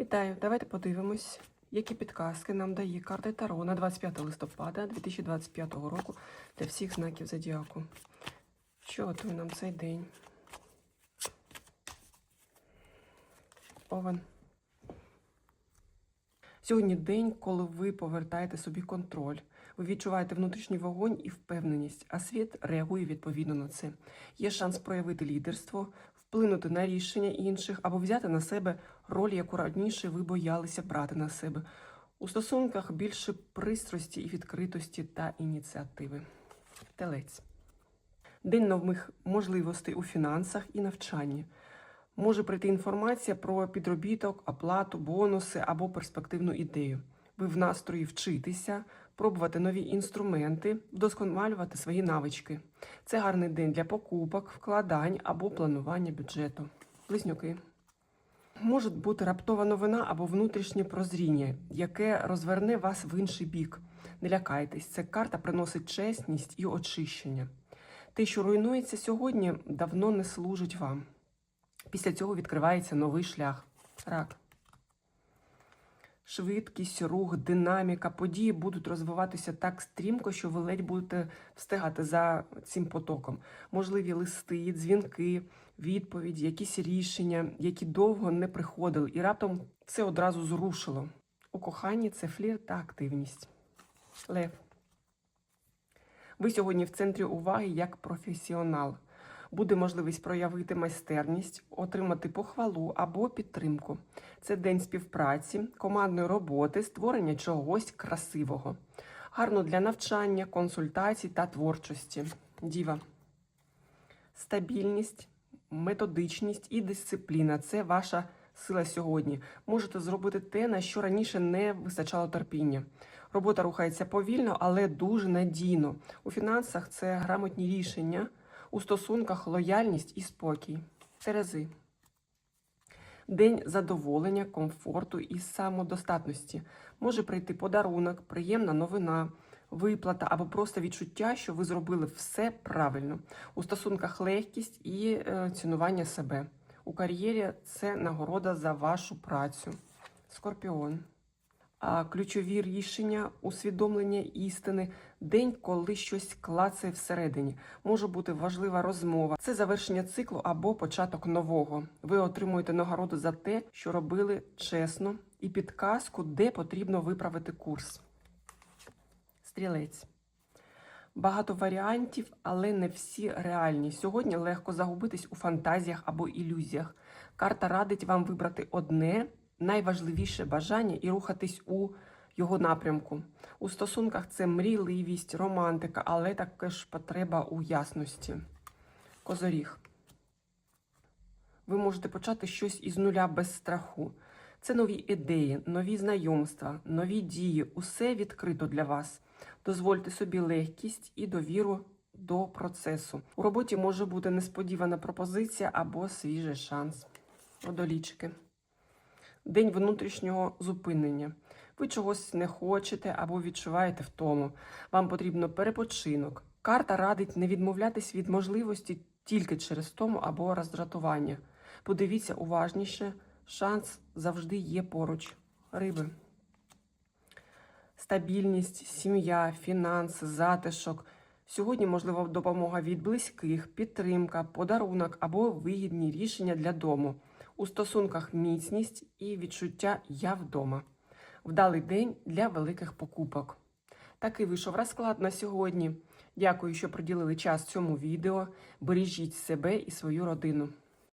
Вітаю! Давайте подивимось, які підказки нам дає карта Таро на 25 листопада 2025 року для всіх знаків зодіаку. Що готує нам цей день? Овен. Сьогодні день, коли ви повертаєте собі контроль. Ви відчуваєте внутрішній вогонь і впевненість, а світ реагує відповідно на це. Є шанс проявити лідерство, вплинути на рішення інших або взяти на себе роль, яку раніше ви боялися брати на себе. У стосунках більше пристрасті і відкритості та ініціативи. Телець. День нових можливостей у фінансах і навчанні. Може прийти інформація про підробіток, оплату, бонуси або перспективну ідею. Ви в настрої вчитися, пробувати нові інструменти, вдосконалювати свої навички. Це гарний день для покупок, вкладань або планування бюджету. Близнюки. Може бути раптова новина або внутрішнє прозріння, яке розверне вас в інший бік. Не лякайтесь, ця карта приносить чесність і очищення. Те, що руйнується сьогодні, давно не служить вам. Після цього відкривається новий шлях. Рак. Швидкість, рух, динаміка, події будуть розвиватися так стрімко, що ви ледь будете встигати за цим потоком. Можливі листи, дзвінки, відповіді, якісь рішення, які довго не приходили, і раптом все одразу зрушило. У коханні це флір та активність. Лев. Ви сьогодні в центрі уваги як професіонал. Буде можливість проявити майстерність, отримати похвалу або підтримку. Це день співпраці, командної роботи, створення чогось красивого. Гарно для навчання, консультацій та творчості. Діва. Стабільність, методичність і дисципліна це ваша сила сьогодні. Можете зробити те, на що раніше не вистачало терпіння. Робота рухається повільно, але дуже надійно. У фінансах це грамотні рішення, у стосунках лояльність і спокій. Терези. День задоволення, комфорту і самодостатності. Може прийти подарунок, приємна новина, виплата або просто відчуття, що ви зробили все правильно. У стосунках легкість і е, цінування себе. У кар'єрі це нагорода за вашу працю. Скорпіон. Ключові рішення, усвідомлення істини, день, коли щось клацає всередині. Може бути важлива розмова. Це завершення циклу або початок нового. Ви отримуєте нагороду за те, що робили чесно, і підказку, де потрібно виправити курс. Стрілець. Багато варіантів, але не всі реальні. Сьогодні легко загубитись у фантазіях або ілюзіях. Карта радить вам вибрати одне найважливіше бажання і рухатись у його напрямку. У стосунках це мрійливість, романтика, але також потреба у ясності. Козоріг. Ви можете почати щось із нуля без страху. Це нові ідеї, нові знайомства, нові дії. Усе відкрито для вас. Дозвольте собі легкість і довіру до процесу. У роботі може бути несподівана пропозиція або свіжий шанс. Водолічки. День внутрішнього зупинення. Ви чогось не хочете або відчуваєте втому. Вам потрібно перепочинок. Карта радить не відмовлятись від можливості тільки через тому або роздратування. Подивіться уважніше, шанс завжди є поруч. Риби. Стабільність, сім'я, фінанси, затишок. Сьогодні можлива допомога від близьких, підтримка, подарунок або вигідні рішення для дому. У стосунках міцність і відчуття я вдома. Вдалий день для великих покупок. Такий вийшов розклад на сьогодні. Дякую, що приділили час цьому відео. Бережіть себе і свою родину.